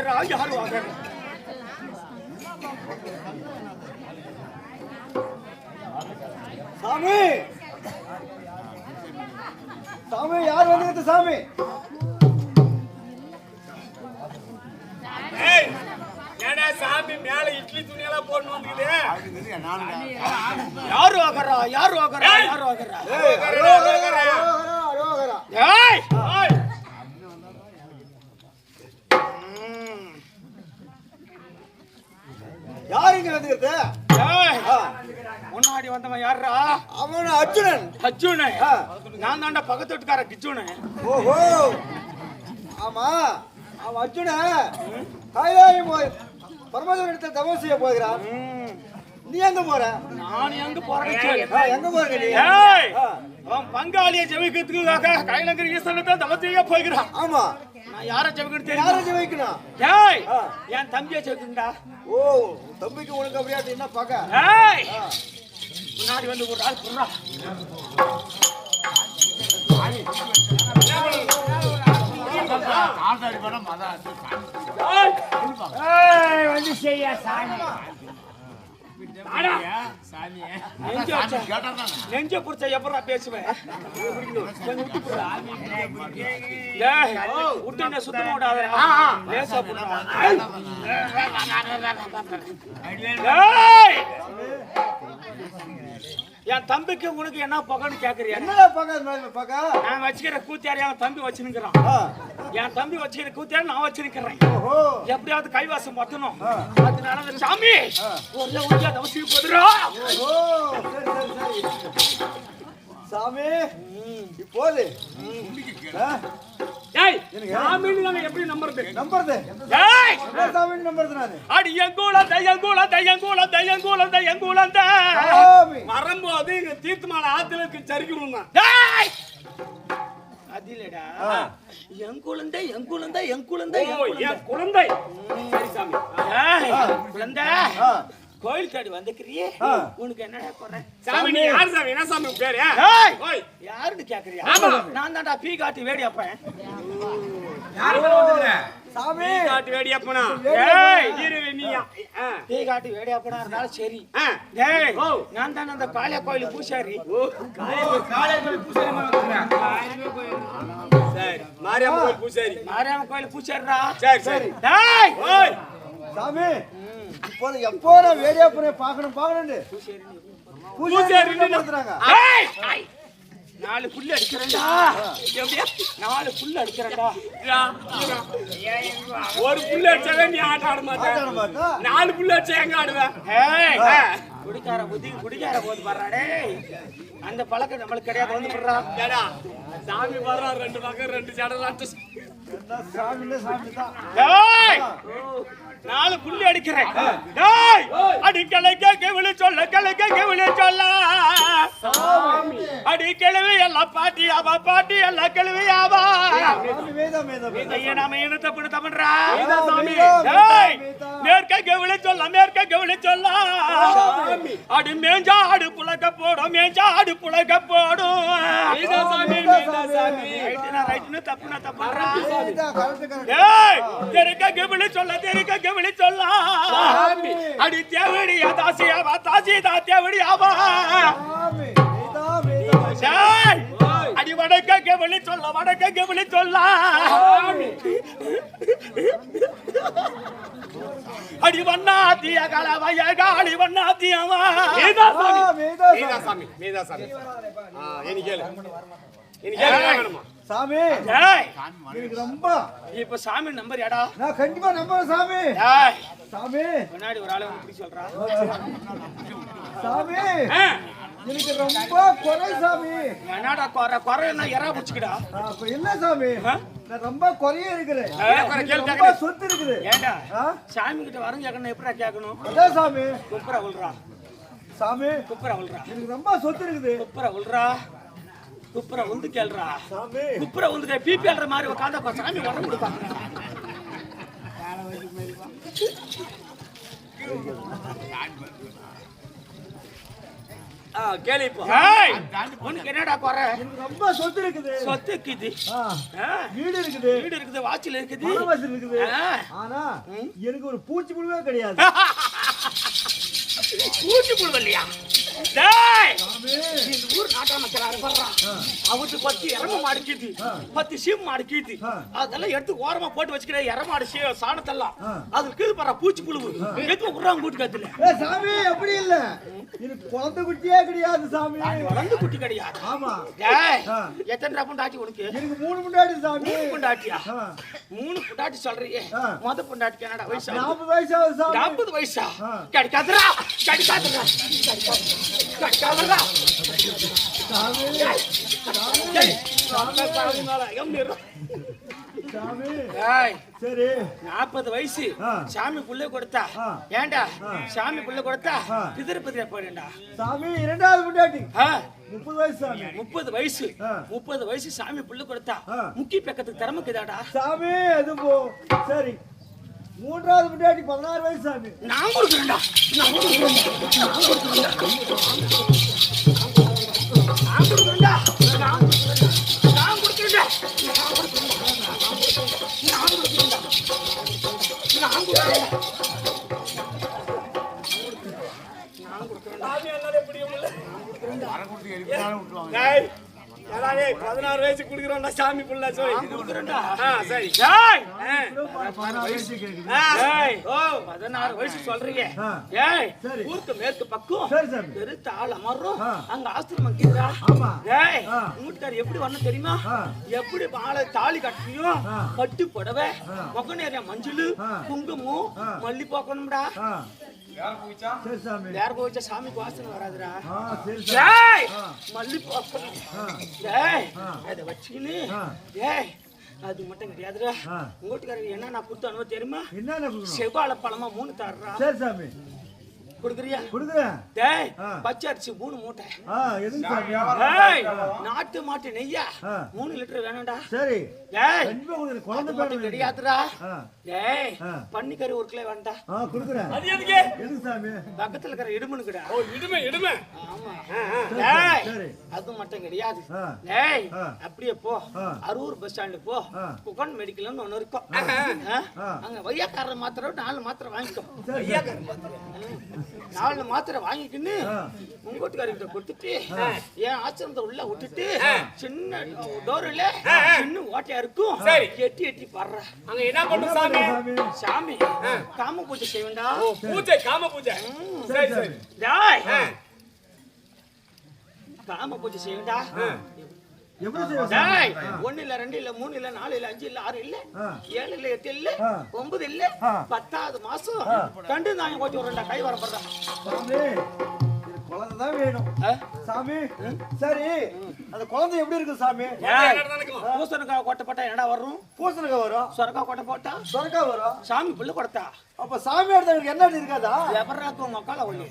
ஆகறா யாரு ஆகறா சாமி சாமி யார் வந்து சாமி ஏய் ஏடா சாமி மேல இட்லி துணியெல்லாம் போடணும் வந்துக்குது யாரு ஆகறா யாரு ஆகறா யாரு அரோகரா. ஏய்! யார் முன்னாடி வந்தவன் யாருடா அவன் அர்ஜுனன். அர்ஜுனே? ஆ. நான் தாண்டா பக்கத்து வீட்டுக்கார கிச்சுனே ஓஹோ. ஆமா. அவன் அர்ஜுன. கைலாய போய் பரமேஸ்வரன் இடத்துல தவம் செய்ய போகிறான். நீ எங்க போற? நான் எங்க. ஆ, எங்க போற நீ? அவன் பங்காளியை ஜெபிக்கிறதுக்காக கைலங்கர் ஈஸ்வரத்தை தவத்தையே போய்கிறான் ஆமா. யாரை ஜெபிக்கிறது யாரை தெரியும் வைக்கணும் ஏய் ஆ. என் தம்பியை ஜெபிக்கண்டா ஓ தம்பிக்கு உனக்கு அப்படியா என்ன பாக்க ஏய். முன்னாடி வந்து ஒரு ஆள் ஏய் வந்து செய்ய சாமி. நெஞ்ச புடிச்ச எப்படா பேசுவேன்? விட்டு என்ன சுத்தமா விடாதடா. லேசா! என் தம்பிக்கு உனக்கு என்ன பகன்னு கேக்குறியா? என்னடா பாக்க பாக்க நான் வச்சுக்கிற கூத்தியாரி என் தம்பி வச்சுருக்கிறான் ஆ, என் தம்பி வச்சுக்கிற கூத்தியாரி நான் வச்சிருக்கிறேன். எப்படியாவது கைவாசம் பத்தணும். அதனால சாமி ஒரே ஒரே அவசியம் போதுரா சாமி இப்போது எப்படி நம்புறது? நம்புறது? நம்புறது நானு? அடி எங்கூலம் தையங்கூலம் தையங்கூலம் தையங்கூலம் தையங்கூலம் சாமி. வரும்போது இங்க தீர்த்தமான ஆத்துல சரிக்கு டேய் அதிலடா. ஆ. என் குழந்தை என் குழந்தை என் குழந்தை என் குழந்தை. சரி சாமி. ஏய், குழந்தை. ஆ, கோயில் தேடி வந்துக்கிறியே. உனக்கு என்னடா குறை? சாமி நீ யார் சாமி? என்ன சாமி பேரு? ஏய்! ஓய். யாருன்னு கேக்குறியா. நான் தான்டா பீ காட்டி வேடி அப்பேன். சாமி. காட்டு வேடியா போனா ஏய் இரு நீயா ஆ, பீ காட்டி வேடி அப்பனா இருந்தாலும் சரி. ஓ. நான் தானே அந்த காளியா கோயில் பூசாரி சரி மாரியம்மன் கோயில் பூசாரி. மாரியாம கோயில் பூசாரிடா. சரி சரி. டேய். ஓய். சாமி இப்போது எப்போ நான் வேடியா போய் பார்க்கணும் பண்றாங்க டேய். ஐ. நாலு புல்லு அடிக்கிறேன்டா. எப்படியா? நாலு புல்லு அடிக்கிறேன்டா. ஒரு புள்ள அடிச்சாவே நீ ஆட்ட ஆட மாட்டேன் நாலு புள்ள அடிச்சா எங்க ஆடுவேன் ஏய். குடிக்கார புத்தி குடிக்கார போது பாடுறா டேய். அந்த பழக்கம் நம்மளுக்கு கிடையாது. வந்து போடுறா ஏடா சாமி வர்றா ரெண்டு பக்கம் ரெண்டு சடலாட்டு என்ன சாமின்னு சாமி தான் நாலு புள்ளி அடிக்கிறேன். டேய் அடி கிளைக்க கெவிழி சொல்ல கெவிழி சொல்ல. அடி கிழவி எல்லாம் பாட்டி அவா பாட்டி எல்லாம் கிழவி ஆவா ஐயா நாம என்ன தப்பு தப்புன்றா வேதா சாமி டேய் மேற்க கெவிழி சொல்ல மேற்க கெவிழி சொல்ல. அடி மேஞ்சா ஆடு புழக்க போடும் மேஞ்சா ஆடு புழக்க போடும். தப்புனா ஏய் தெருக்க கெவிழி சொல்ல தெருக்க கெவிழி சொல்ல அடி தேவடியா தாசியாவா தாசி தா தேவடியாவா அடி வடக்க கெவிழி சொல்ல வடக்க கெவிழி சொல்ல அடி வண்ணாத்திய கலவைய காளி வண்ணாத்தியவா மீதா சாமி. வேதா மீதா சாமி. மீதா சாமி ஆ எனக்கு கேளு. எனக்கு கேளு என்ன வேணுமா சாமி! எனக்கு ரொம்ப இப்ப சாமி நம்பர் எடா நான் கண்டிப்பா நம்புறேன் சாமி! சாமி! முன்னாடி ஒரு ஆளு இப்படி சொல்றா. சாமி! எனக்கு ரொம்ப குறை சாமி! என்னடா குறை? குறைன்னா எறா புடிச்சுக்கடா. என்ன சாமி? நான் ரொம்ப குறைய இருக்கிறேன். குறை ரொம்ப. சொத்து இருக்குது. ஏண்டா? சாமி கிட்ட வரும் கேட்கணும் எப்படா கேட்கணும்? அதான் சாமி. குப்புற உள்றா. சாமி குப்புற உள்றா. எனக்கு ரொம்ப சொத்து இருக்குது. குப்புற உள்றா. குப்புற உந்து கேள்றா. சாமி. குப்புற உந்து பிபி அல்ற மாதிரி உட்காந்தா சாமி உடம்பு கொடுப்பாங்க ஆ, கேளு இப்போ. ஏய், உனக்கு என்னடா குறை? எனக்கு ரொம்ப சொத்து இருக்குது. சொத்து இருக்குது வீடு இருக்குது. வீடு இருக்குது வாட்சில் இருக்குது. பணவசதி இருக்குது. ஆனா எனக்கு ஒரு பூச்சி புழுவே கிடையாது. பூச்சி புழுவல்லையா? டேய்! அவத்து பத்து இறம மாடு கீத்தி பத்து சீம் அதெல்லாம் எடுத்து ஓரமா போட்டு வச்சுக்கிற இறமாடு சாணத்தெல்லாம். அது கீழ் பூச்சி புழுவு. எதுக்கு விடுறாங்க கூட்டு காத்துல? சாமி எப்படி குழந்தை குட்டியே கிடையாது சாமி. குழந்தை குட்டி கிடையாது. ஆமா. எத்தனை ரப்பம் உனக்கு? மூணு முண்டாடி சாமி. மூணு முண்டாட்டியா மூணு முண்டாட்டி சொல்றியே. மொத முண்டாட்டி வயசு நாற்பது வயசா சாமி. நாற்பது வயசா? கிடைக்காதுரா கிடைக்காதுரா கிடைக்காதுரா கிடைக்காதுரா சரி. நாற்பது வயசு. சாமி புள்ள கொடுத்தா. ஆ. சாமி புள்ள கொடுத்தா ஆ. பிதிருப்பதியா போறேன்டா சாமி இரண்டாவது முன்னாடி முப்பது வயசு சாமி. முப்பது வயசு. முப்பது வயசு சாமி புள்ள கொடுத்தா. முக்கிய பக்கத்துக்கு திறமைக்குதாடா சாமி அது போ. சரி. மூன்றாவது முன்னாடி பதினாறு வயசு சாமி. நான் கொடுக்குறேன்டா. நான் கொடுக்குறேன்டா. நான் கொடுக்குறேன்டா. பதினாறு வயசு குடுக்கிறோம்டா சாமி புள்ள சரி. பதினாறு வயசு சொல்றீங்க. ஏய் ஊருக்கு மேற்கு பக்கம் பெருத்த ஆள் அமர்றோம். அங்க ஆசிரமம் கேக்குறா ஏய் வீட்டுக்கார் எப்படி வரணும் தெரியுமா? எப்படி ஆளை தாலி கட்டியும் கட்டி புடவை மொக்க நேரம் மஞ்சள் குங்குமம் மல்லி போக்கணும்டா யார் போயிச்சா சாமிக்கு வாசனை வராதுடா டேய் மல்லிப்பூ அதை வச்சுக்கின்னு டேய் அது மட்டும் கிடையாதுடா உங்கள்கிட்ட என்ன நான் தெரியுமா என்ன செவ்வாழை பழமா மூணு தர்றா சாமி குடுக்குறியா குடுக்குறேன் டேய் பச்சரிசி மூணு மூட்டை டேய் நாட்டு மாட்டு நெய்யா மூணு லிட்டர் வேணும்டா சரி டேய் குழந்தை கிடையாதுடா டேய். பன்னிக்கறி ஒரு கிலோ வேண்டாம் ஆ கொடுக்குறேன். அது எதுக்கு? எதுக்கு சாமி? பக்கத்துல இருக்கிற இடுமனுக்குடா. ஓ இடுமை இடுமை. ஆமா. டேய் அது மட்டும் கிடையாது. டேய். அப்படியே போ. அரூர் பஸ் ஸ்டாண்டு போ. குகன் மெடிக்கல்னு ஒண்ணு இருக்கும். அங்க வையாக்காரர் மாத்திரை நாலு மாத்திரை வாங்கிக்கோ சரி நாலு மாத்திரை. வாங்கிக்கின்னு ஆ. உங்க வீட்டுக்காரர்கிட்ட கொடுத்துட்டு என் ஆசிரமத்தை உள்ள விட்டுட்டு சின்ன டோர்ல சின்ன ஓட்டையா இருக்கும். சரி. எட்டி எட்டி படுற. அங்க என்ன சாமி? சாமி சாமி காம பூஜை செய்வேண்டா ஓ பூஜை காம பூஜை. சரி சரி. டேய். காம பூஜை செய்வேண்டா எப்படி செய்வோம் டேய் சாமி? ஒண்ணு இல்ல ரெண்டு இல்ல மூணு இல்ல நாலு இல்ல அஞ்சு இல்ல ஆறு இல்ல. ஏழு இல்ல எட்டு இல்ல. ஒன்பது இல்ல. பத்தாவது மாசம் கண்டு நாங்க ஓட்டி கை வர படுறா சாமி எனக்கு குழந்தை தான் வேணும் சாமி சரி அந்த குழந்தை எப்படி இருக்கு சாமி? பூசணிக்காய் கொட்டை போட்டா என்னடா வரும்? பூசணுங்க வரும். சொரக்காய் கொட்டை போட்டா? சொரக்கா வரும். சாமி புள்ள கொடுத்தா? அப்ப சாமி எடுத்தவங்களுக்கு என்ன இருக்காதா? எவராக்கு உங்க அக்கால ஒண்ணு